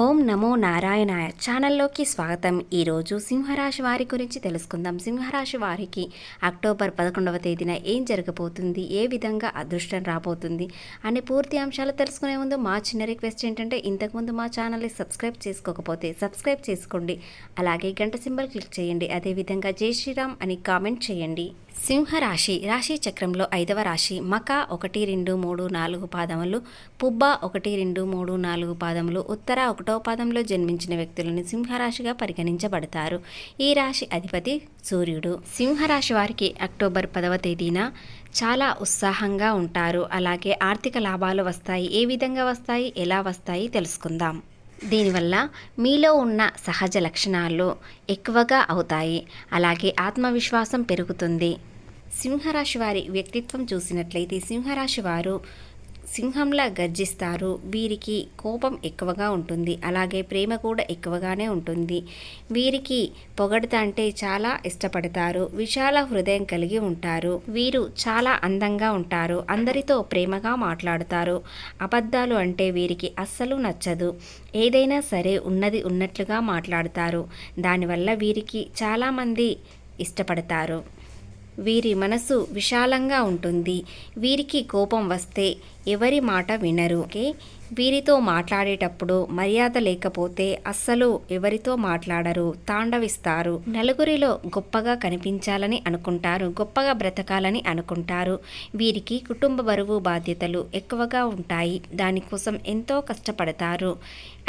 ఓం నమో నారాయణాయ ఛానల్లోకి స్వాగతం. ఈరోజు సింహరాశి వారి గురించి తెలుసుకుందాం. సింహరాశి వారికి అక్టోబర్ పదకొండవ తేదీన ఏం జరగబోతుంది? ఏ విధంగా అదృష్టం రాబోతుంది? అనే పూర్తి అంశాలు తెలుసుకునే ముందు మా చిన్న రిక్వెస్ట్ ఏంటంటే ఇంతకుముందు మా ఛానల్ని సబ్స్క్రైబ్ చేసుకోకపోతే సబ్స్క్రైబ్ చేసుకోండి. అలాగే గంట సింబల్ క్లిక్ చేయండి. అదేవిధంగా జై శ్రీరామ్ అని కామెంట్ చేయండి. సింహరాశి రాశి చక్రంలో ఐదవ రాశి మక ఒకటి రెండు మూడు నాలుగు పాదములు పుబ్బ ఒకటి రెండు మూడు నాలుగు పాదములు ఉత్తర ఒకటో పాదంలో జన్మించిన వ్యక్తులను సింహరాశిగా పరిగణించబడతారు. ఈ రాశి అధిపతి సూర్యుడు. సింహరాశి వారికి అక్టోబర్ పదవ తేదీన చాలా ఉత్సాహంగా ఉంటారు. అలాగే ఆర్థిక లాభాలు వస్తాయి. ఏ విధంగా వస్తాయి? ఎలా వస్తాయి? తెలుసుకుందాం. దీనివల్ల మీలో ఉన్న సహజ లక్షణాలు ఎక్కువగా అవుతాయి. అలాగే ఆత్మవిశ్వాసం పెరుగుతుంది. సింహరాశి వారి వ్యక్తిత్వం చూసినట్లయితే సింహరాశి వారు సింహంలా గర్జిస్తారు. వీరికి కోపం ఎక్కువగా ఉంటుంది. అలాగే ప్రేమ కూడా ఎక్కువగానే ఉంటుంది. వీరికి పొగడత అంటే చాలా ఇష్టపడతారు. విశాల హృదయం కలిగి ఉంటారు. వీరు చాలా అందంగా ఉంటారు. అందరితో ప్రేమగా మాట్లాడుతారు. అబద్ధాలు అంటే వీరికి అస్సలు నచ్చదు. ఏదైనా సరే ఉన్నది ఉన్నట్లుగా మాట్లాడతారు. దానివల్ల వీరికి చాలామంది ఇష్టపడతారు. వీరి మనసు విశాలంగా ఉంటుంది. వీరికి కోపం వస్తే ఎవరి మాట వినరు. ఓకే? వీరితో మాట్లాడేటప్పుడు మర్యాద లేకపోతే అస్సలు ఎవరితో మాట్లాడరు తాండవిస్తారు. నలుగురిలో గొప్పగా కనిపించాలని అనుకుంటారు గొప్పగా బ్రతకాలని అనుకుంటారు. వీరికి కుటుంబ బరువు బాధ్యతలు ఎక్కువగా ఉంటాయి దానికోసం ఎంతో కష్టపడతారు.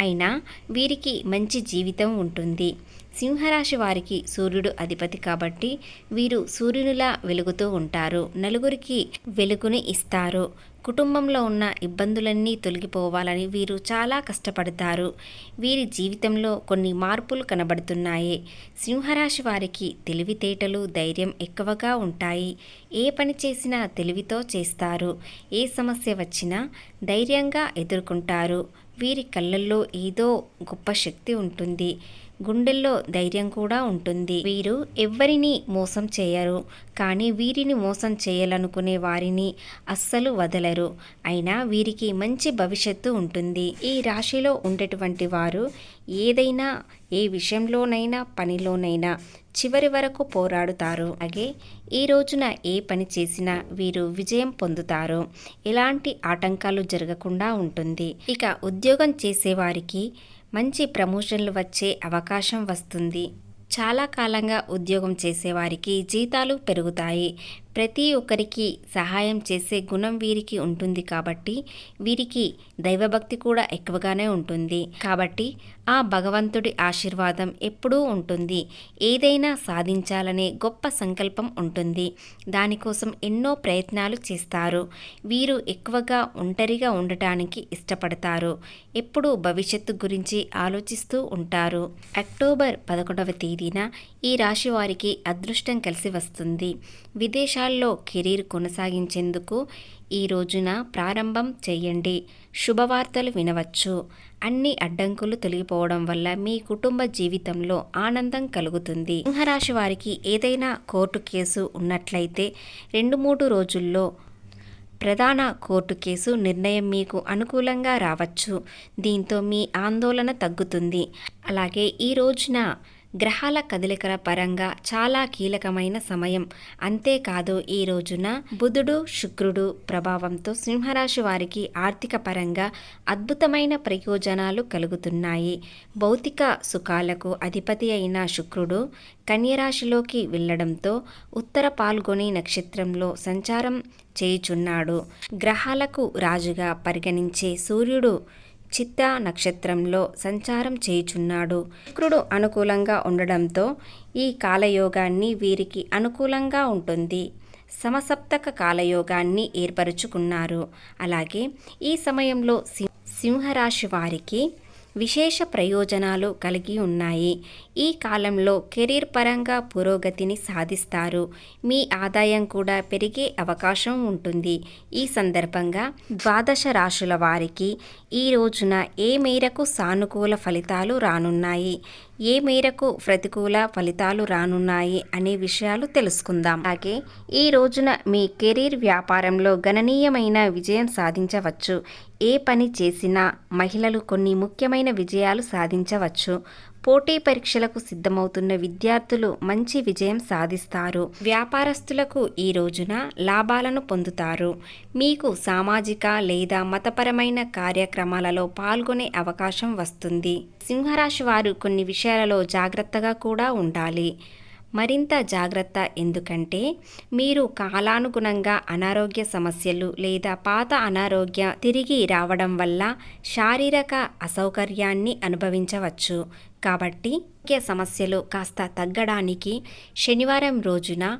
అయినా వీరికి మంచి జీవితం ఉంటుంది. సింహరాశి వారికి సూర్యుడు అధిపతి కాబట్టి వీరు సూర్యునిలా వెలుగుతూ ఉంటారు. నలుగురికి వెలుగుని ఇస్తారు. కుటుంబంలో ఉన్న ఇబ్బందులన్నీ తొలగిపోవాలని వీరు చాలా కష్టపడతారు. వీరి జీవితంలో కొన్ని మార్పులు కనబడుతున్నాయి. సింహరాశి వారికి తెలివితేటలు ధైర్యం ఎక్కువగా ఉంటాయి. ఏ పని చేసినా తెలివితో చేస్తారు. ఏ సమస్య వచ్చినా ధైర్యంగా ఎదుర్కొంటారు. వీరి కళ్ళల్లో ఏదో గొప్ప శక్తి ఉంటుంది. గుండెల్లో ధైర్యం కూడా ఉంటుంది. వీరు ఎవ్వరిని మోసం చేయరు. కానీ వీరిని మోసం చేయాలనుకునే వారిని అస్సలు వదలరు. అయినా వీరికి మంచి భవిష్యత్తు ఉంటుంది. ఈ రాశిలో ఉండేటువంటి వారు ఏదైనా ఏ విషయంలోనైనా పనిలోనైనా చివరి వరకు పోరాడుతారు. అలాగే ఈ రోజున ఏ పని చేసినా వీరు విజయం పొందుతారు. ఎలాంటి ఆటంకాలు జరగకుండా ఉంటుంది. ఇక ఉద్యోగం చేసేవారికి మంచి ప్రమోషన్లు వచ్చే అవకాశం వస్తుంది. చాలా కాలంగా ఉద్యోగం చేసేవారికి జీతాలు పెరుగుతాయి. ప్రతి ఒక్కరికి సహాయం చేసే గుణం వీరికి ఉంటుంది కాబట్టి వీరికి దైవభక్తి కూడా ఎక్కువగానే ఉంటుంది. కాబట్టి ఆ భగవంతుడి ఆశీర్వాదం ఎప్పుడూ ఉంటుంది. ఏదైనా సాధించాలనే గొప్ప సంకల్పం ఉంటుంది. దానికోసం ఎన్నో ప్రయత్నాలు చేస్తారు. వీరు ఎక్కువగా ఒంటరిగా ఉండటానికి ఇష్టపడతారు. ఎప్పుడూ భవిష్యత్తు గురించి ఆలోచిస్తూ ఉంటారు. అక్టోబర్ పదకొండవ తేదీన ఈ రాశి వారికి అదృష్టం కలిసి వస్తుంది. విదేశాల్లో కెరీర్ కొనసాగించేందుకు ఈ రోజున ప్రారంభం చేయండి. శుభవార్తలు వినవచ్చు. అన్ని అడ్డంకులు తొలగిపోవడం వల్ల మీ కుటుంబ జీవితంలో ఆనందం కలుగుతుంది. సింహరాశి వారికి ఏదైనా కోర్టు కేసు ఉన్నట్లయితే రెండు మూడు రోజుల్లో ప్రధాన కోర్టు కేసు నిర్ణయం మీకు అనుకూలంగా రావచ్చు. దీంతో మీ ఆందోళన తగ్గుతుంది. అలాగే ఈ రోజున గ్రహాల కదలికల పరంగా చాలా కీలకమైన సమయం. అంతేకాదు ఈ రోజున బుధుడు శుక్రుడు ప్రభావంతో సింహరాశి వారికి ఆర్థిక పరంగా అద్భుతమైన ప్రయోజనాలు కలుగుతున్నాయి. భౌతిక సుఖాలకు అధిపతి అయిన శుక్రుడు కన్యరాశిలోకి వెళ్ళడంతో ఉత్తర పాల్గొని నక్షత్రంలో సంచారం చేయుచున్నాడు. గ్రహాలకు రాజుగా పరిగణించే సూర్యుడు చిత్త నక్షత్రంలో సంచారం చేయుచున్నాడు. శుక్రుడు అనుకూలంగా ఉండడంతో ఈ కాలయోగాన్ని వీరికి అనుకూలంగా ఉంటుంది. సమసప్తక కాలయోగాన్ని ఏర్పరుచుకున్నారు. అలాగే ఈ సమయంలో సింహరాశి వారికి విశేష ప్రయోజనాలు కలిగి ఉన్నాయి. ఈ కాలంలో కెరీర్ పరంగా పురోగతిని సాధిస్తారు. మీ ఆదాయం కూడా పెరిగే అవకాశం ఉంటుంది. ఈ సందర్భంగా ద్వాదశ రాశుల వారికి ఈ రోజున ఏ మేరకు సానుకూల ఫలితాలు రానున్నాయి? ఏ మేరకు ప్రతికూల ఫలితాలు రానున్నాయి అనే విషయాలు తెలుసుకుందాం. అలాగే ఈ రోజున మీ కెరీర్ వ్యాపారంలో గణనీయమైన విజయం సాధించవచ్చు. ఏ పని చేసినా మహిళలు కొన్ని ముఖ్యమైన విజయాలు సాధించవచ్చు. పోటీ పరీక్షలకు సిద్ధమవుతున్న విద్యార్థులు మంచి విజయం సాధిస్తారు. వ్యాపారస్తులకు ఈ రోజున లాభాలను పొందుతారు. మీకు సామాజిక లేదా మతపరమైన కార్యక్రమాలలో పాల్గొనే అవకాశం వస్తుంది. సింహరాశి వారు కొన్ని విషయాలలో జాగ్రత్తగా కూడా ఉండాలి. మరింత జాగ్రత్త. ఎందుకంటే మీరు కాలానుగుణంగా అనారోగ్య సమస్యలు లేదా పాత అనారోగ్య తిరిగి రావడం వల్ల శారీరక అసౌకర్యాన్ని అనుభవించవచ్చు. కాబట్టి సమస్యలు కాస్త తగ్గడానికి శనివారం రోజున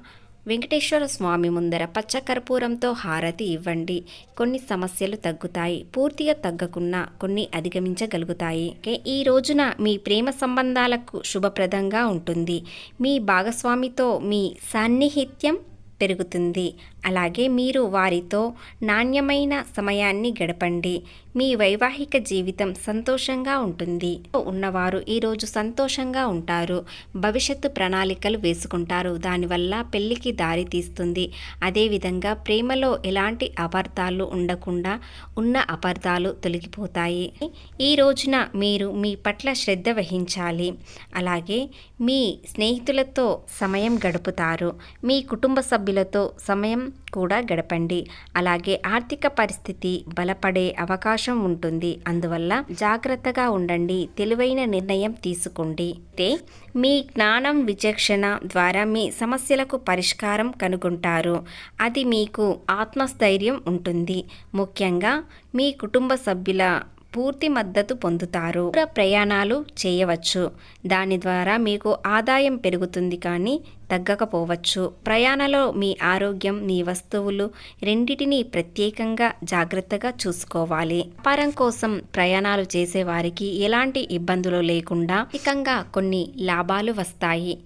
వెంకటేశ్వర స్వామి ముందర పచ్చకర్పూరంతో హారతి ఇవ్వండి. కొన్ని సమస్యలు తగ్గుతాయి. పూర్తిగా తగ్గకున్నా కొన్ని అధిగమించగలుగుతాయి. ఈ రోజున మీ ప్రేమ సంబంధాలకు శుభప్రదంగా ఉంటుంది. మీ భాగస్వామితో మీ సాన్నిహిత్యం పెరుగుతుంది. అలాగే మీరు వారితో నాణ్యమైన సమయాన్ని గడపండి. మీ వైవాహిక జీవితం సంతోషంగా ఉంటుంది. ఉన్నవారు ఈరోజు సంతోషంగా ఉంటారు. భవిష్యత్తు ప్రణాళికలు వేసుకుంటారు. దానివల్ల పెళ్ళికి దారి తీస్తుంది. అదేవిధంగా ప్రేమలో ఎలాంటి అపార్థాలు ఉండకుండా ఉన్న అపార్థాలు తొలగిపోతాయి. ఈ రోజున మీరు మీ పట్ల శ్రద్ధ వహించాలి. అలాగే మీ స్నేహితులతో సమయం గడుపుతారు. మీ కుటుంబ సభ్యులతో సమయం కూడా గడపండి. అలాగే ఆర్థిక పరిస్థితి బలపడే అవకాశం ఉంటుంది. అందువల్ల జాగ్రత్తగా ఉండండి. తెలివైన నిర్ణయం తీసుకోండి. అయితే మీ జ్ఞానం విచక్షణ ద్వారా మీ సమస్యలకు పరిష్కారం కనుగొంటారు. అది మీకు ఆత్మస్థైర్యం ఉంటుంది. ముఖ్యంగా మీ కుటుంబ సభ్యుల పూర్తి మద్దతు పొందుతారు. దూర ప్రయాణాలు చేయవచ్చు. దాని ద్వారా మీకు ఆదాయం పెరుగుతుంది కానీ తగ్గకపోవచ్చు. ప్రయాణంలో మీ ఆరోగ్యం మీ వస్తువులు రెండిటిని ప్రత్యేకంగా జాగ్రత్తగా చూసుకోవాలి. వ్యాపారం కోసం ప్రయాణాలు చేసే వారికి ఎలాంటి ఇబ్బందులు లేకుండా అధికంగా కొన్ని లాభాలు వస్తాయి.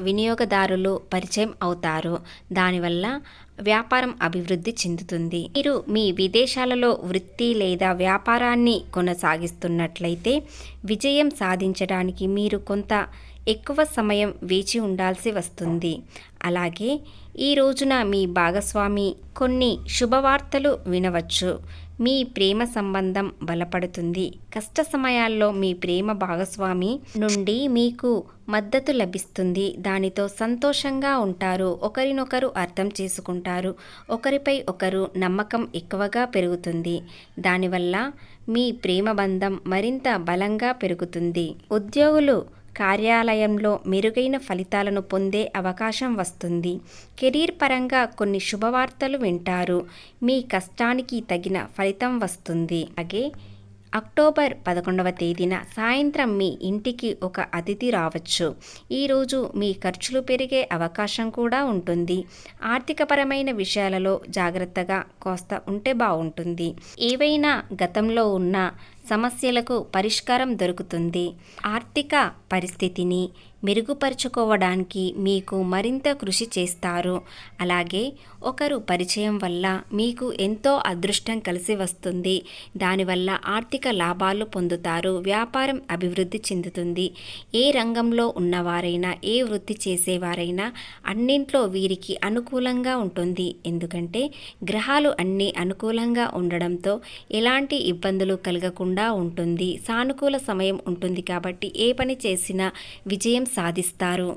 వినియోగదారులు పరిచయం అవుతారు. దానివల్ల వ్యాపారం అభివృద్ధి చెందుతుంది. మీరు మీ విదేశాలలో వృత్తి లేదా వ్యాపారాన్ని కొనసాగిస్తున్నట్లయితే విజయం సాధించడానికి మీరు కొంత ఎక్కువ సమయం వేచి ఉండాల్సి వస్తుంది. అలాగే ఈ రోజున మీ భాగస్వామి కొన్ని శుభవార్తలు వినవచ్చు. మీ ప్రేమ సంబంధం బలపడుతుంది. కష్ట సమయాల్లో మీ ప్రేమ భాగస్వామి నుండి మీకు మద్దతు లభిస్తుంది. దానితో సంతోషంగా ఉంటారు. ఒకరినొకరు అర్థం చేసుకుంటారు. ఒకరిపై ఒకరు నమ్మకం ఎక్కువగా పెరుగుతుంది. దానివల్ల మీ ప్రేమ బంధం మరింత బలంగా పెరుగుతుంది. ఉద్యోగులు కార్యాలయంలో మెరుగైన ఫలితాలను పొందే అవకాశం వస్తుంది. కెరీర్ పరంగా కొన్ని శుభవార్తలు వింటారు. మీ కష్టానికి తగిన ఫలితం వస్తుంది. అలాగే అక్టోబర్ పదకొండవ తేదీన సాయంత్రం మీ ఇంటికి ఒక అతిథి రావచ్చు. ఈరోజు మీ ఖర్చులు పెరిగే అవకాశం కూడా ఉంటుంది. ఆర్థికపరమైన విషయాలలో జాగ్రత్తగా కోస్త ఉంటే బాగుంటుంది. ఏవైనా గతంలో ఉన్న సమస్యలకు పరిష్కారం దొరుకుతుంది. ఆర్థిక పరిస్థితిని మెరుగుపరుచుకోవడానికి మీకు మరింత కృషి చేస్తారు. అలాగే ఒకరు పరిచయం వల్ల మీకు ఎంతో అదృష్టం కలిసి వస్తుంది. దానివల్ల ఆర్థిక లాభాలు పొందుతారు. వ్యాపారం అభివృద్ధి చెందుతుంది. ఏ రంగంలో ఉన్నవారైనా ఏ వృత్తి చేసేవారైనా అన్నింట్లో వీరికి అనుకూలంగా ఉంటుంది. ఎందుకంటే గ్రహాలు అన్నీ అనుకూలంగా ఉండడంతో ఎలాంటి ఇబ్బందులు కలగకుండా ఉంటుంది. సానుకూల సమయం ఉంటుంది కాబట్టి ఏ పని చేసినా విజయం సాధిస్తారు.